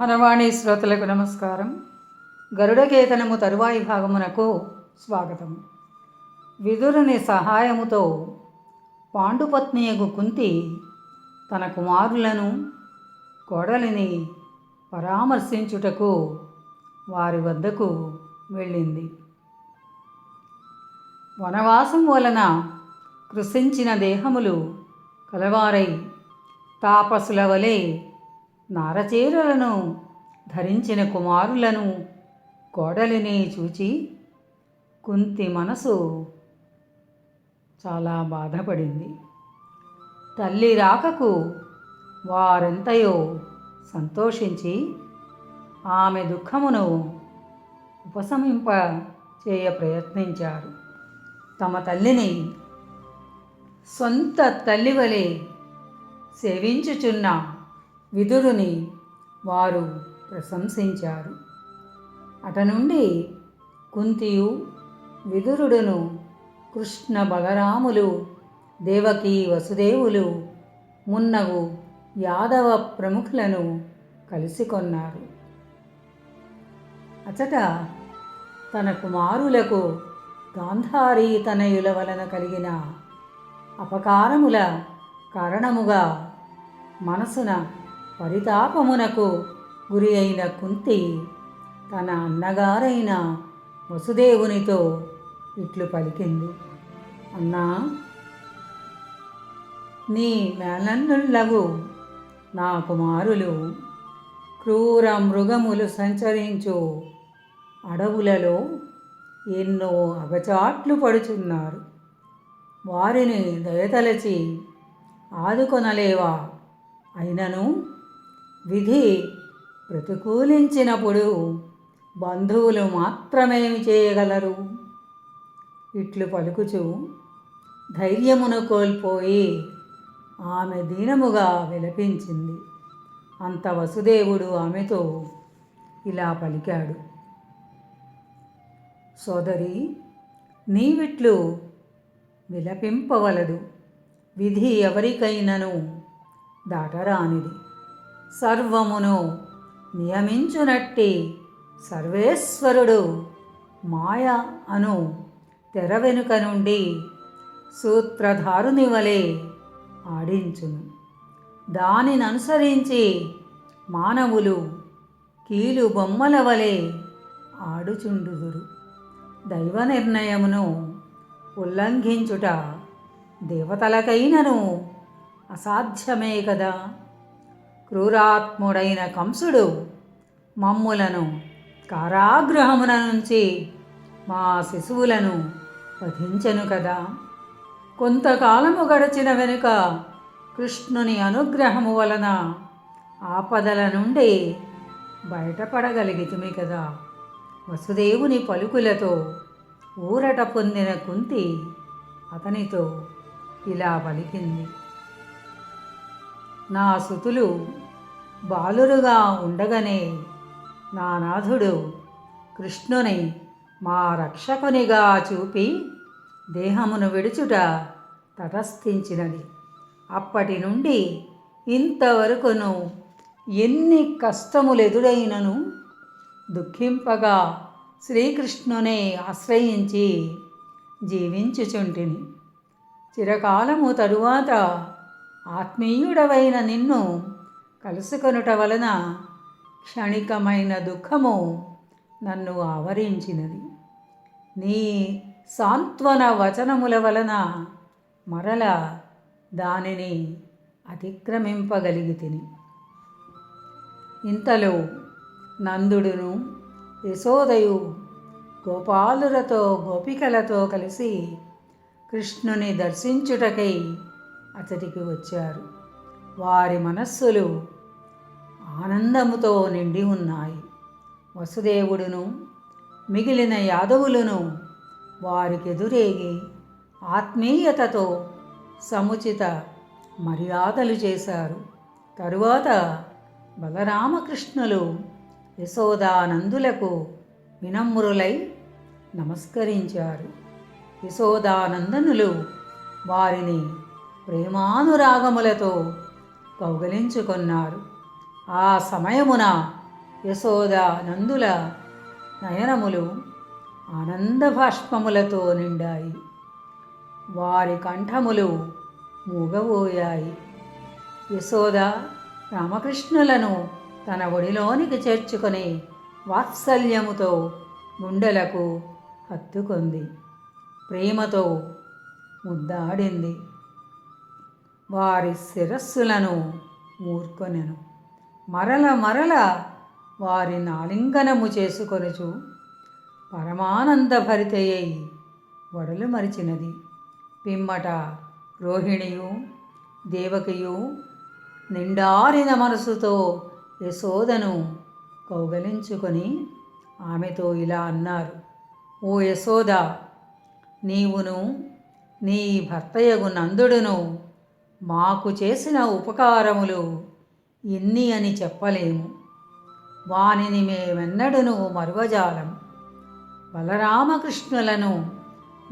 మోహనవాణి శ్రోతలకు నమస్కారం. గరుడకేతనము తరువాయి భాగమునకు స్వాగతం. విదురుని సహాయముతో పాండుపత్నియగు కుంతి తన కుమారులను కోడలిని పరామర్శించుటకు వారి వద్దకు వెళ్ళింది. వనవాసం వలన కృషించిన దేహములు కలవారై తాపసుల వలె నారచీరలను ధరించిన కుమారులను కోడలిని చూచి కుంతి మనసు చాలా బాధపడింది. తల్లి రాకకు వారెంతయో సంతోషించి ఆమె దుఃఖమును ఉపశమింప చేయ ప్రయత్నించారు. తమ తల్లిని సొంత తల్లి వలె సేవించుచున్న విదురుని వారు ప్రశంసించారు. అట నుండి కుంతియు విదురుడును కృష్ణ బలరాములు దేవకి వసుదేవులు మున్నగు యాదవ ప్రముఖులను కలిసి కొన్నారు. అచట తన కుమారులకు గాంధారీ తనయుల వలన కలిగిన అపకారముల కారణముగా మనసున పరితాపమునకు గురి అయిన కుంతి తన అన్నగారైన వసుదేవునితో ఇట్లు పలికింది. అన్నా నీ మేనన్నులగు నా కుమారులు క్రూర మృగములు సంచరించు అడవులలో ఎన్నో అగచాట్లు పడుచున్నారు. వారిని దయతలచి ఆదుకొనలేవా? అయినను విధి ప్రతికూలించినప్పుడు బంధువులు మాత్రమేమి చేయగలరు? ఇట్లు పలుకుచు ధైర్యమును కోల్పోయి ఆమె దీనముగా విలపించింది. అంత వసుదేవుడు ఆమెతో ఇలా పలికాడు. సోదరి నీవిట్లు విలపింపవలదు. విధి ఎవరికైనను దాటరానిది. సర్వమును నియమించునట్టి సర్వేశ్వరుడు మాయ అను తెర వెనుక నుండి సూత్రధారుని వలె ఆడించును. దానిననుసరించి మానవులు కీలు బొమ్మల వలె ఆడుచుండుదురు. దైవ నిర్ణయమును ఉల్లంఘించుట దేవతలకైనను అసాధ్యమే కదా? క్రూరాత్ముడైన కంసుడు మమ్ములను కారాగృహమున నుంచి మా శిశువులను వధించెను కదా. కొంతకాలము గడిచిన వెనుక కృష్ణుని అనుగ్రహము వలన ఆపదల నుండి బయటపడగలిగితిమి కదా. వసుదేవుని పలుకులతో ఊరట పొందిన కుంతి అతనితో ఇలా పలికింది. నా సుతులు బాలురుగా ఉండగానే నా నాథుడు కృష్ణుని మా రక్షకునిగా చూపి దేహమును విడుచుట తటస్థించినది. అప్పటి నుండి ఇంతవరకును ఎన్ని కష్టములెదురైనను దుఃఖింపగా శ్రీకృష్ణునే ఆశ్రయించి జీవించుచుంటిని. చిరకాలము తరువాత ఆత్మీయుడవైన నిన్ను కలుసుకొనుట వలన క్షణికమైన దుఃఖము నన్ను ఆవరించినది. నీ సాంత్వన వచనముల వలన మరల దానిని అతిక్రమింపగలిగితిని. ఇంతలో నందుడును యశోదయు గోపాలులతో గోపికలతో కలిసి కృష్ణుని దర్శించుటకై అతడికి వచ్చారు. వారి మనస్సులు ఆనందముతో నిండి ఉన్నాయి. వసుదేవుడును మిగిలిన యాదవులను వారికెదురేగి ఆత్మీయతతో సముచిత మర్యాదలు చేశారు. తరువాత బలరామకృష్ణులు యశోదానందులకు వినమ్రులై నమస్కరించారు. యశోదానందనులు వారిని ప్రేమానురాగములతో కౌగలించుకున్నారు ఆ సమయమున యశోద నందుల నయనములు ఆనందభాష్పములతో నిండాయి. వారి కంఠములు మూగబోయాయి. యశోద రామకృష్ణులను తన ఒడిలోనికి చేర్చుకొని వాత్సల్యముతో గుండెలకు హత్తుకుంది. ప్రేమతో ముద్దాడింది. వారి శిరస్సులను మూర్కొనెను. మరల మరల వారి నాలింగనము చేసుకొనుచు పరమానంద భరితయ్యై వడలు మరిచినది. పిమ్మట రోహిణియు దేవకియు నిండారిన మనసుతో యశోదను కౌగలించుకొని ఆమెతో ఇలా అన్నారు ఓ యశోద నీవును నీ భర్తయగు నందుడును మాకు చేసిన ఉపకారములు ఎన్ని అని చెప్పలేము. వానిని మేమెన్నడను మరువజాలం. బలరామకృష్ణులను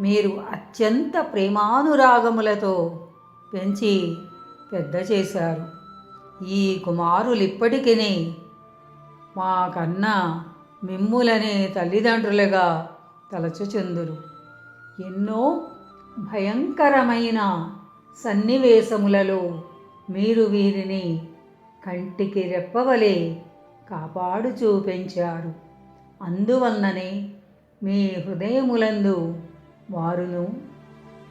మీరు అత్యంత ప్రేమానురాగములతో పెంచి పెద్ద చేశారు. ఈ కుమారులిప్పటికీ మాకన్నా మిమ్ములనే తల్లిదండ్రులుగా తలచుచుందురు. ఎన్నో భయంకరమైన సన్నివేశములలో మీరు వీరిని కంటికి రెప్పవలే కాపాడు చూపించారు. అందువలననే మీ హృదయములందు వారును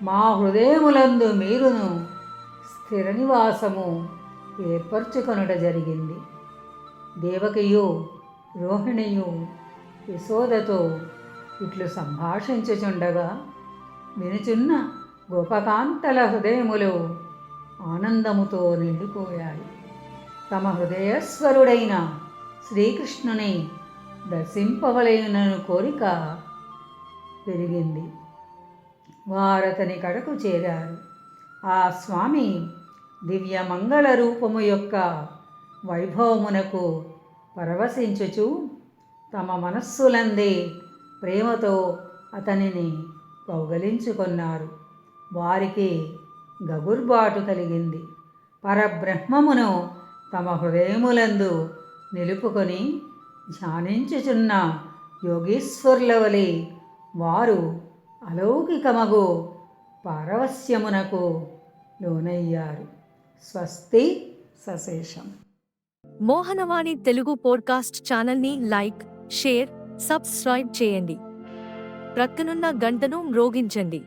మా హృదయములందు మీరును స్థిర నివాసము ఏర్పరచుకొనుట జరిగింది. దేవకియు రోహిణియు యశోదతో ఇట్లు సంభాషించుచుండగా వినుచున్న గోపకాంతల హృదయములు ఆనందముతో నిండిపోయాయి. తమ హృదయస్వరుడైన శ్రీకృష్ణుని దర్శింపవలైనను కోరిక పెరిగింది. వారతని కడకు చేరారు. ఆ స్వామి దివ్యమంగళ రూపము యొక్క వైభవమునకు పరవశించుచు తమ మనస్సులందే ప్రేమతో అతనిని కౌగలించుకొన్నారు. వారికి గగుర్బాటు కలిగింది. పరబ్రహ్మమును తమ హృదయములందు నిలుపుకొని ధ్యానించుచున్న యోగీశ్వరుల వలె వారు అలౌకికమగు పారవస్యమునకు లోనయ్యారు. స్వస్తి సశేషం. మోహనవాణి తెలుగు పోడ్కాస్ట్ ఛానల్ని లైక్ షేర్ సబ్స్క్రైబ్ చేయండి. ప్రక్కనున్న గంటను మ్రోగించండి.